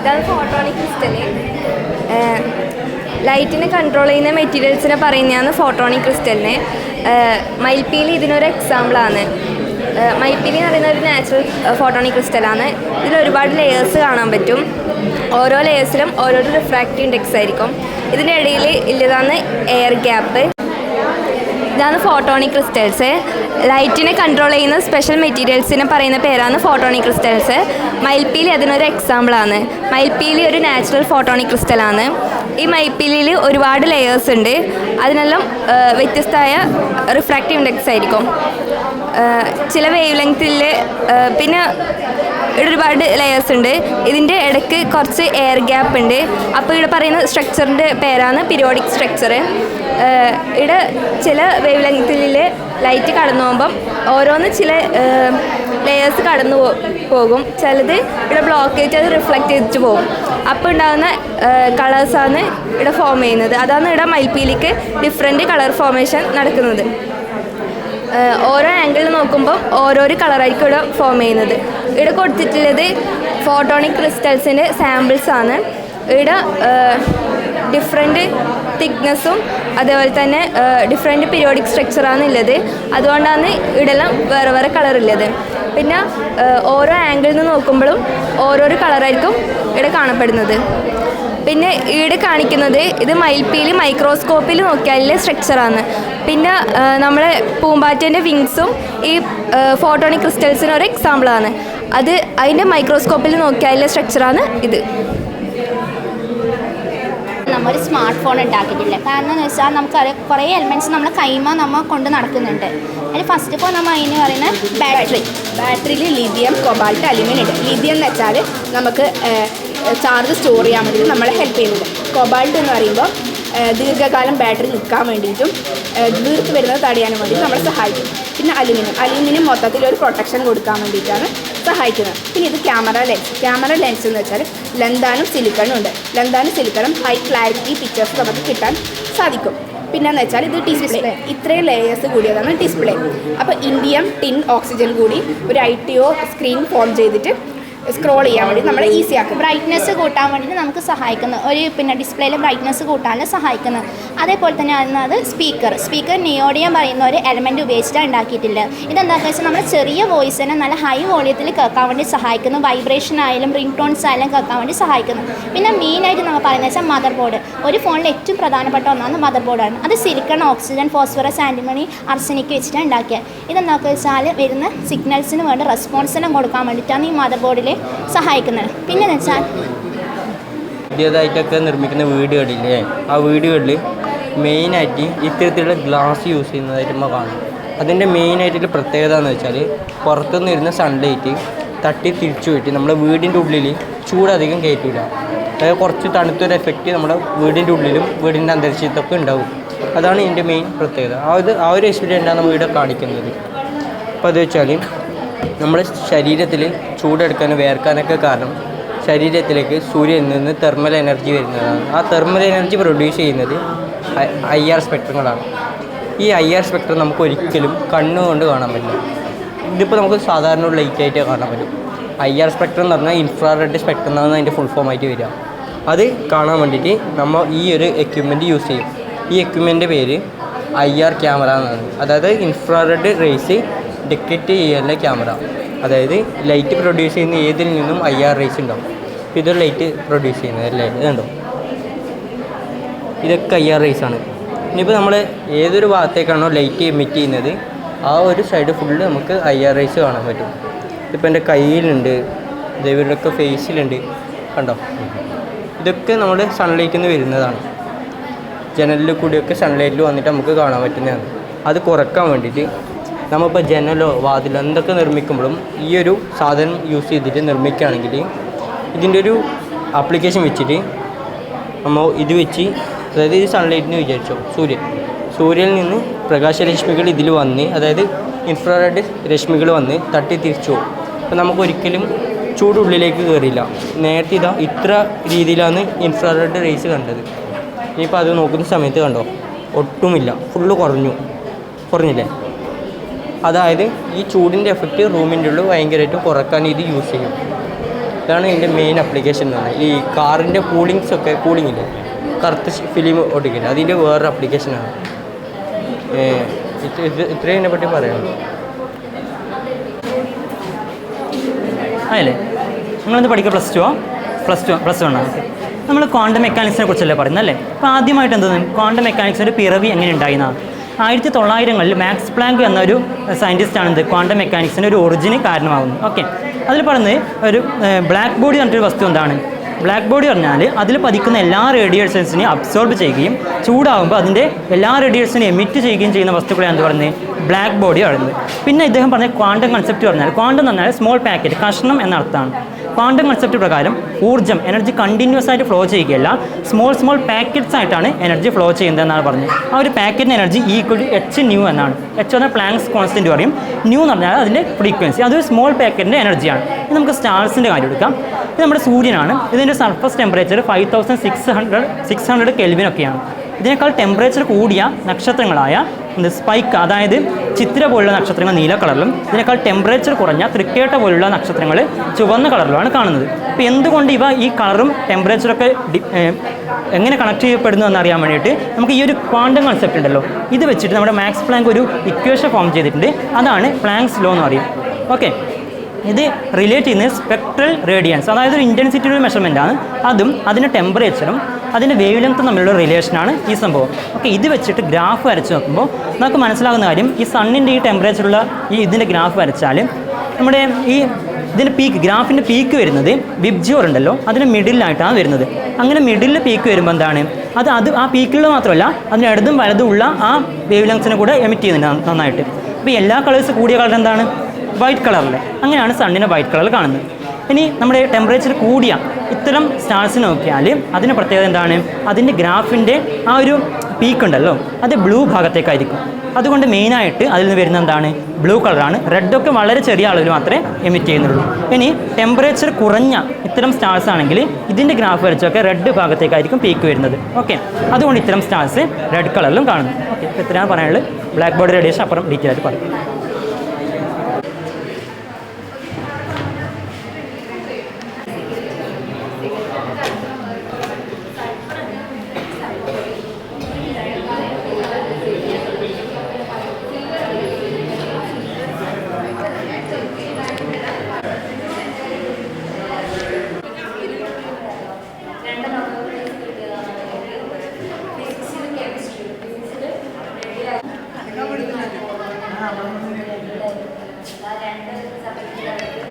ഇതാണ് photonic crystal ലൈറ്റിനെ control ചെയ്യുന്ന മെറ്റീരിയൽസിനെ പറയുന്നതാണ് ഫോട്ടോണിക് ക്രിസ്റ്റലിനെ മയിൽപ്പീലി ഇതിനൊരു എക്സാമ്പിളാണ് മൈപ്പിലി എന്ന് പറയുന്ന ഒരു നാച്ചുറൽ ഫോട്ടോണിക് ക്രിസ്റ്റലാണ് ഇതിൽ ഒരുപാട് ലെയേഴ്സ് കാണാൻ പറ്റും. ഓരോ ലെയേഴ്സിലും ഓരോരോ റിഫ്രാക്റ്റീവ് ഇൻഡെക്സ് ആയിരിക്കും. ഇതിന്റെ ഇടയിൽ ഇല്ലതാണ് എയർ ഗ്യാപ്പ് ഇതാണ് ഫോട്ടോണിക് ക്രിസ്റ്റൽസ് ലൈറ്റിനെ കൺട്രോൾ ചെയ്യുന്ന സ്പെഷ്യൽ മെറ്റീരിയൽസിനെ പറയുന്ന പേരാണ് ഫോട്ടോണിക് ക്രിസ്റ്റൽസ് മയിൽപ്പീലി അതിനൊരു എക്സാമ്പിളാണ് മയിൽപ്പീലി ഒരു നാച്ചുറൽ ഫോട്ടോണിക് ക്രിസ്റ്റലാണ് ഈ മയിൽപ്പീലിയിൽ ഒരുപാട് ലെയേഴ്സ് ഉണ്ട്. അതിനെല്ലാം വ്യത്യസ്തമായ റിഫ്രാക്റ്റീവ് ഇൻഡെക്സ് ആയിരിക്കും. ചില വേവ് ലെങ്ത്തിൽ പിന്നെ ഇവിടെ ഒരുപാട് ലെയേഴ്സ് ഉണ്ട്. ഇതിന്റെ ഇടയ്ക്ക് കുറച്ച് എയർ ഗ്യാപ്പ് ഉണ്ട്. അപ്പോൾ ഇവിടെ പറയുന്ന സ്ട്രക്ചറിന്റെ പേരാണ് പിരിയോഡിക് സ്ട്രക്ചർ ഇവിടെ ചില വേവ് ലെങ്ത്തിൽ ലൈറ്റ് കടന്നു പോകുമ്പം ഓരോന്ന് ചില ലെയേഴ്സ് കടന്നു പോകും. ചിലത് ഇവിടെ ബ്ലോക്ക് ചെയ്തിട്ട് അത് റിഫ്ലക്റ്റ് ചെയ്തിട്ട് പോകും. അപ്പോൾ ഉണ്ടാകുന്ന കളേഴ്സാണ് ഇവിടെ ഫോം ചെയ്യുന്നത്. അതാണ് ഇവിടെ മയിൽപ്പീലിക്ക് ഡിഫറെന്റ് കളർ ഫോമേഷൻ നടക്കുന്നത്. ഓരോ ആംഗിളിൽ നോക്കുമ്പോൾ ഓരോരോ കളറായിരിക്കും ഇവിടെ ഫോം ചെയ്യുന്നത്. ഇവിടെ കൊടുത്തിട്ടുള്ളത് ഫോട്ടോണിക് ക്രിസ്റ്റൽസിന്റെ സാമ്പിൾസ് ആണ്. ഇവിടെ ഡിഫറെന്റ് തിക്നെസ്സും അതേപോലെ തന്നെ ഡിഫറെന്റ് പീരിയോഡിക് സ്ട്രക്ചറാണ് ഉള്ളത്. അതുകൊണ്ടാണ് ഇവിടെല്ലാം വേറെ വേറെ കളറുള്ളത് പിന്നെ ഓരോ ആംഗിളിൽ നിന്ന് നോക്കുമ്പോഴും ഓരോരോ കളറായിരിക്കും ഇവിടെ കാണപ്പെടുന്നത്. പിന്നെ ഈട് കാണിക്കുന്നത് ഇത് മയിൽപ്പീലി മൈക്രോസ്കോപ്പിൽ നോക്കിയാലുള്ള സ്ട്രക്ചറാണ് പിന്നെ നമ്മളെ പൂമ്പാറ്റേന്റെ വിങ്സും ഈ ഫോട്ടോണിക് ക്രിസ്റ്റൽസിന് ഒരു എക്സാമ്പിളാണ് അത് അതിന്റെ മൈക്രോസ്കോപ്പിൽ നോക്കിയാലുള്ള സ്ട്രക്ചറാണ് ഇത്. നമ്മൾ സ്മാർട്ട് ഫോൺ ഉണ്ടാക്കിയിട്ടില്ല. കാരണം എന്ന് വെച്ചാൽ നമുക്കറിയാം കുറേ എലമെന്റ്സ് നമ്മൾ കൈമ നമ്മൾ കൊണ്ട് നടക്കുന്നുണ്ട്. അതിൽ ഫസ്റ്റ് ഇപ്പോൾ ഓൾ നമ്മൾ അതിന് പറയുന്ന ബാറ്ററി ബാറ്ററിയിൽ ലിഥിയം കൊബാൾട്ട് അലുമിനിയം ഉണ്ട്. ലിഥിയം എന്ന് വെച്ചാൽ നമുക്ക് ചാർജ് സ്റ്റോർ ചെയ്യാൻ വേണ്ടി നമ്മളെ ഹെൽപ്പ് ചെയ്യുന്നത് കൊബാൾട്ട് എന്ന് പറയുമ്പോൾ ദീർഘകാലം ബാറ്ററി നിൽക്കാൻ വേണ്ടിയിട്ടും വീർത്ത് വരുന്നത് തടയാനും വേണ്ടിയിട്ട് നമ്മളെ സഹായിക്കും. പിന്നെ അലുമിനിയം അലുമിനിയം മൊത്തത്തിൽ ഒരു പ്രൊട്ടക്ഷൻ കൊടുക്കാൻ വേണ്ടിയിട്ടാണ് സഹായിക്കുന്നത് പിന്നെ ഇത് ക്യാമറ ലെൻസ് ക്യാമറ ലെൻസ് എന്ന് വെച്ചാൽ ലന്താനും സിലിക്കണും ഉണ്ട്. ലന്താനും സിലിക്കണും ഹൈ ക്ലാരിറ്റി പിക്ചേഴ്സ് നമുക്ക് കിട്ടാൻ സാധിക്കും. പിന്നെന്ന് വെച്ചാൽ ഇത് ഡിസ്പ്ലേ ഇത്രയും ലെയേഴ്സ് കൂടിയതാണ് ഡിസ്പ്ലേ അപ്പോൾ ഇന്ത്യം ടിൻ ഓക്സിജൻ കൂടി ഒരു I T O screen form ചെയ്തിട്ട് സ്ക്രോൾ ചെയ്യാൻ വേണ്ടി നമ്മളെ ഈസി ആക്കും. ബ്രൈറ്റ്നെസ് കൂട്ടാൻ വേണ്ടിയിട്ട് നമുക്ക് സഹായിക്കുന്നു. ഒരു പിന്നെ ഡിസ്പ്ലേയിൽ ബ്രൈറ്റ്നെസ് കൂട്ടാനും സഹായിക്കുന്നത് അതേപോലെ തന്നെ അത് സ്പീക്കർ സ്പീക്കർ നിയോഡിയം പറയുന്ന ഒരു എലമെന്റ് ഉപയോഗിച്ചിട്ടാണ് ഉണ്ടാക്കിയിട്ടില്ല ഇതെന്താണെന്ന് വെച്ചാൽ നമ്മൾ ചെറിയ വോയിസിനെ നല്ല ഹൈ വോളിയത്തിൽ കേൾക്കാൻ വേണ്ടി സഹായിക്കുന്നു. വൈബ്രേഷൻ ആയാലും റിംഗ് ടോൺസ് ആയാലും കേൾക്കാൻ വേണ്ടി സഹായിക്കുന്നു. പിന്നെ മെയിനായിട്ട് നമ്മൾ പറയുന്നത് വെച്ചാൽ മദർ ബോർഡ് ഒരു ഫോണിൽ ഏറ്റവും പ്രധാനപ്പെട്ട ഒന്നാണ് മദർ ബോർഡാണ് അത് silicon oxygen phosphorus antimony arsenic വെച്ചിട്ടാണ് ഉണ്ടാക്കിയത്. ഇതെന്താണെന്ന് വെച്ചാൽ വരുന്ന സിഗ്നൽസിന് വേണ്ട റെസ്പോൺസിനും കൊടുക്കാൻ വേണ്ടിയിട്ടാണ് ഈ മദർ ബോർഡിൽ സഹായിക്കുന്നത്. പിന്നെ എന്ന് വെച്ചാൽ പുതിയതായിട്ടൊക്കെ നിർമ്മിക്കുന്ന വീടുകളില്ലേ ആ വീടുകളിൽ മെയിനായിട്ട് ഇത്തരത്തിലുള്ള ഗ്ലാസ് യൂസ് ചെയ്യുന്നതായിട്ട് നമ്മൾ കാണും. അതിന്റെ മെയിനായിട്ടുള്ള പ്രത്യേകത എന്ന് വെച്ചാൽ പുറത്തുനിന്ന് വരുന്ന സൺലൈറ്റ് തട്ടി തിരിച്ചു പോയിട്ട് നമ്മുടെ വീടിന്റെ ഉള്ളിൽ ചൂടധികം കയറ്റില്ല അതായത് കുറച്ച് തണുത്തൊരു എഫക്റ്റ് നമ്മുടെ വീടിന്റെ ഉള്ളിലും വീടിന്റെ അന്തരീക്ഷത്തൊക്കെ ഉണ്ടാവും. അതാണ് ഇതിന്റെ മെയിൻ പ്രത്യേകത. ആ ഒരു ആ ഒരു എക്സ്പീരിയന്റാണ് ഇവിടെ കാണിക്കുന്നത്. അപ്പോൾ അത് വെച്ചാൽ നമ്മുടെ ശരീരത്തിൽ ചൂടെടുക്കാനും വേർക്കാനൊക്കെ കാരണം ശരീരത്തിലേക്ക് സൂര്യനിൽ നിന്ന് തെർമൽ എനർജി വരുന്നതാണ്. ആ തെർമൽ എനർജി പ്രൊഡ്യൂസ് ചെയ്യുന്നത് ഐ ആർ സ്പെക്ട്രങ്ങളാണ് ഈ ഐ ആർ സ്പെക്ട്രം നമുക്ക് ഒരിക്കലും കണ്ണുകൊണ്ട് കാണാൻ പറ്റില്ല. ഇതിപ്പോൾ നമുക്ക് സാധാരണ ഒരു ലൈറ്റ് ആയിട്ട് കാണാൻ പറ്റും. ഐ ആർ സ്പെക്ട്രം എന്ന് പറഞ്ഞാൽ ഇൻഫ്രാറെഡ് സ്പെക്ട്രം എന്നാണ് അതിന്റെ ഫുൾ ഫോം ആയിട്ട് വരിക. അത് കാണാൻ വേണ്ടിയിട്ട് നമ്മൾ ഈ ഒരു എക്യുപ്മെന്റ് യൂസ് ചെയ്യും. ഈ എക്യുപ്മെന്റിന്റെ പേര് ഐ ആർ ക്യാമറ എന്നാണ്. അതായത് ഇൻഫ്രാറെഡ് റേസ് ഡിറ്റക്റ്റ് ചെയ്യുന്ന ക്യാമറ. അതായത് ലൈറ്റ് പ്രൊഡ്യൂസ് ചെയ്യുന്ന ഏതിൽ നിന്നും ഐ ആർ റേസ് ഉണ്ടാവും. ഇപ്പോൾ ഇതൊരു ലൈറ്റ് പ്രൊഡ്യൂസ് ചെയ്യുന്നത് അല്ലേ? ഇതുണ്ടോ ഇതൊക്കെ ഐ ആർ റേസ് ആണ്. ഇനിയിപ്പോൾ നമ്മൾ ഏതൊരു ഭാഗത്തേക്കാണോ ലൈറ്റ് എമിറ്റ് ചെയ്യുന്നത് ആ ഒരു സൈഡ് ഫുള്ള് നമുക്ക് ഐ ആർ റേസ് കാണാൻ പറ്റും. ഇതിപ്പോൾ എന്റെ കയ്യിലുണ്ട്. ഇവരുടെയൊക്കെ ഫേസിലുണ്ട് കണ്ടോ? ഇതൊക്കെ നമ്മൾ സൺലൈറ്റിൽ നിന്ന് വരുന്നതാണ്. ജനലിൽ കൂടിയൊക്കെ സൺലൈറ്റിൽ വന്നിട്ട് നമുക്ക് കാണാൻ പറ്റുന്നതാണ്. അത് കുറയ്ക്കാൻ വേണ്ടിയിട്ട് നമ്മളിപ്പോൾ ജനലോ വാതിലോ എന്തൊക്കെ നിർമ്മിക്കുമ്പോഴും ഈ ഒരു സാധനം യൂസ് ചെയ്തിട്ട് നിർമ്മിക്കുകയാണെങ്കിൽ ഇതിന്റെ ഒരു ആപ്ലിക്കേഷൻ വെച്ചിട്ട് നമ്മൾ ഇത് വെച്ച് അതായത് ഇത് സൺലൈറ്റിന് വിചാരിച്ചോ സൂര്യൻ. സൂര്യനിൽ നിന്ന് പ്രകാശരശ്മികൾ ഇതിൽ വന്ന് അതായത് ഇൻഫ്രാറെഡ് രശ്മികൾ വന്ന് തട്ടി തിരിച്ചു പോകും. അപ്പോൾ നമുക്ക് ഒരിക്കലും ചൂട് ഉള്ളിലേക്ക് കയറില്ല നേരത്തെ ഇതാ ഇത്ര രീതിയിലാണ് ഇൻഫ്രാറെഡ് റേസ് കണ്ടത്. ഇനിയിപ്പോൾ അത് നോക്കുന്ന സമയത്ത് കണ്ടോ? ഒട്ടുമില്ല. ഫുള്ള് കുറഞ്ഞു. കുറഞ്ഞില്ലേ? അതായത് ഈ ചൂടിന്റെ എഫക്റ്റ് റൂമിന്റെ ഉള്ളിൽ ഭയങ്കരമായിട്ട് കുറയ്ക്കാൻ ഇത് യൂസ് ചെയ്യും. ഇതാണ് ഇതിന്റെ മെയിൻ അപ്ലിക്കേഷൻ എന്ന് പറഞ്ഞാൽ. ഈ കാറിന്റെ കൂളിങ്സ് ഒക്കെ കൂളിംഗ് ഇല്ലേ? കറുത്ത ഫിലിം ഒട്ടിക്കില്ല? അതിന്റെ വേറൊരു അപ്ലിക്കേഷനാണ് ഇത് ഇത് ഇത്രയും ഇതിനെ പറ്റി പറയാം. അതല്ലേ നിങ്ങളെന്ത് പഠിക്കുക plus two plus two plus one ആണ് നമ്മൾ ക്വാണ്ടം മെക്കാനിക്സിനെ കുറിച്ചല്ലേ പറയുന്നത് അല്ലേ? അപ്പോൾ ആദ്യമായിട്ട് എന്താണ്? ക്വാണ്ടം മെക്കാനിക്സിന്റെ പിറവി എങ്ങനെ ഉണ്ടായിരുന്നതാണ് ആയിരത്തി തൊള്ളായിരങ്ങളിൽ മാക്സ് പ്ലാങ്ക് എന്നൊരു സയന്റിസ്റ്റാണ് ഇത് ക്വാണ്ടം മെക്കാനിക്സിന്റെ ഒരു ഒറിജിന് കാരണമാകുന്നത് ഓക്കെ. അതിൽ പറയുന്നത് ഒരു ബ്ലാക്ക് ബോഡി പറഞ്ഞിട്ടൊരു വസ്തു എന്താണ്? ബ്ലാക്ക് ബോഡി പറഞ്ഞാൽ അതിൽ പതിക്കുന്ന എല്ലാ റേഡിയേഷൻസിനെയും അബ്സോർബ് ചെയ്യുകയും ചൂടാകുമ്പോൾ അതിന്റെ എല്ലാ റേഡിയേഷനെയും എമിറ്റ് ചെയ്യുകയും ചെയ്യുന്ന വസ്തുക്കളെ എന്ത് പറയുന്നത്? ബ്ലാക്ക് ബോഡി പറയുന്നത്. പിന്നെ ഇദ്ദേഹം പറഞ്ഞ ക്വാണ്ടം കൺസെപ്റ്റ് പറഞ്ഞാൽ ക്വാണ്ടം എന്ന് പറഞ്ഞാൽ സ്മോൾ പാക്കറ്റ് കഷ്ണം എന്ന അർത്ഥമാണ് ക്വാണ്ടം കൺസെപ്റ്റ് പ്രകാരം ഊർജം എനർജി കണ്ടിന്യൂസ് ആയിട്ട് ഫ്ലോ ചെയ്യുകയല്ല സ്മോൾ സ്മോൾ പാക്കറ്റ്സ് ആയിട്ടാണ് എനർജി ഫ്ലോ ചെയ്യുന്നത് എന്നാണ് പറഞ്ഞത്. ആ ഒരു പാക്കറ്റിന് energy equal to H nu എന്നാണ്. എച്ച് പറഞ്ഞാൽ പ്ലാങ്സ് കോൺസ്റ്റന്റ് പറയും. ന്യൂ എന്ന് പറഞ്ഞാൽ അതിന്റെ ഫ്രീക്വൻസി അതൊരു സ്മോൾ പാക്കറ്റിന്റെ എനർജിയാണ് ഇത് നമുക്ക് സ്റ്റാർസിന്റെ കാര്യം എടുക്കാം. ഇത് നമ്മുടെ സൂര്യനാണ്. ഇതിന്റെ surface temperature five thousand six hundred six hundred കെൽവിനൊക്കെയാണ് ഇതിനേക്കാൾ ടെമ്പറേച്ചർ കൂടിയ നക്ഷത്രങ്ങളായ സ്പൈക്ക് അതായത് ചിത്തിര പോലുള്ള നക്ഷത്രങ്ങൾ നീല കളറിലും ഇതിനേക്കാൾ ടെമ്പറേച്ചർ കുറഞ്ഞ തൃക്കേട്ട പോലുള്ള നക്ഷത്രങ്ങൾ ചുവന്ന കളറിലുമാണ് കാണുന്നത്. അപ്പോൾ എന്തുകൊണ്ട് ഇവ ഈ കളറും ടെമ്പറേച്ചറൊക്കെ എങ്ങനെ കണക്ട് ചെയ്യപ്പെടുന്നു എന്നറിയാൻ വേണ്ടിയിട്ട് നമുക്ക് ഈ ഒരു ക്വാണ്ടം കൺസെപ്റ്റ് ഉണ്ടല്ലോ. ഇത് വെച്ചിട്ട് നമ്മുടെ മാക്സ് പ്ലാങ്ക് ഒരു ഇക്വേഷൻ ഫോം ചെയ്തിട്ടുണ്ട്. അതാണ് പ്ലാങ്ക്സ് ലോ എന്ന് പറയും. ഓക്കെ ഇത് റിലേറ്റ് ചെയ്യുന്നത് സ്പെക്ട്രൽ റേഡിയൻസ് അതായത് ഒരു ഇന്റൻസിറ്റിയുടെ മെഷർമെന്റ് ആണ്. അതും അതിന്റെ ടെമ്പറേച്ചറും അതിന്റെ വേവ് ലെങ്ത്തും തമ്മിലുള്ള റിലേഷനാണ് ഈ സംഭവം. ഓക്കെ ഇത് വെച്ചിട്ട് ഗ്രാഫ് വരച്ച് നോക്കുമ്പോൾ നമുക്ക് മനസ്സിലാകുന്ന കാര്യം ഈ സണ്ണിന്റെ ഈ ടെമ്പറേച്ചറുള്ള ഈ ഇതിന്റെ ഗ്രാഫ് വരച്ചാൽ നമ്മുടെ ഈ ഇതിന്റെ പീക്ക് ഗ്രാഫിന്റെ പീക്ക് വരുന്നത് വിബ്ജിയോർ ഉണ്ടല്ലോ അതിന് മിഡിലായിട്ടാണ് വരുന്നത്. അങ്ങനെ മിഡിലിൽ പീക്ക് വരുമ്പോൾ എന്താണ്? അത് അത് ആ പീക്കിൽ മാത്രമല്ല അതിന് ഇടതും വലതും ഉള്ള ആ വേവ് ലെങ്സിനെ കൂടെ എമിറ്റ് ചെയ്യുന്നുണ്ട് നന്നായിട്ട്. അപ്പോൾ എല്ലാ കളേഴ്സ് കൂടിയ കളർ എന്താണ്? വൈറ്റ് കളറിൽ അങ്ങനെയാണ് സണ്ണിനെ വൈറ്റ് കളറിൽ കാണുന്നത്. ഇനി നമ്മുടെ ടെമ്പറേച്ചർ കൂടിയ ഇത്തരം സ്റ്റാർസ് നോക്കിയാൽ അതിന്റെ പ്രത്യേകത എന്താണ്? അതിന്റെ ഗ്രാഫിന്റെ ആ ഒരു പീക്ക് ഉണ്ടല്ലോ അത് ബ്ലൂ ഭാഗത്തേക്കായിരിക്കും. അതുകൊണ്ട് മെയിനായിട്ട് അതിൽ നിന്ന് വരുന്ന എന്താണ്? ബ്ലൂ കളറാണ് റെഡൊക്കെ വളരെ ചെറിയ അളവിൽ മാത്രമേ എമിറ്റ് ചെയ്യുന്നുള്ളൂ. ഇനി ടെമ്പറേച്ചർ കുറഞ്ഞ ഇത്തരം സ്റ്റാർസ് ആണെങ്കിൽ ഇതിന്റെ ഗ്രാഫ് വരച്ചൊക്കെ റെഡ് ഭാഗത്തേക്കായിരിക്കും പീക്ക് വരുന്നത്. ഓക്കെ അതുകൊണ്ട് ഇത്തരം സ്റ്റാർസ് റെഡ് കളറിലും കാണുന്നു. ഓക്കെ ഇത്രയാണ് പറയാനുള്ളത്. ബ്ലാക്ക് ബോർഡ് റേഡിയേഷൻ അപ്പുറം ഡീറ്റെയിൽ ആയിട്ട് പറയും. ആ രണ്ട് സഭയ്ക്ക്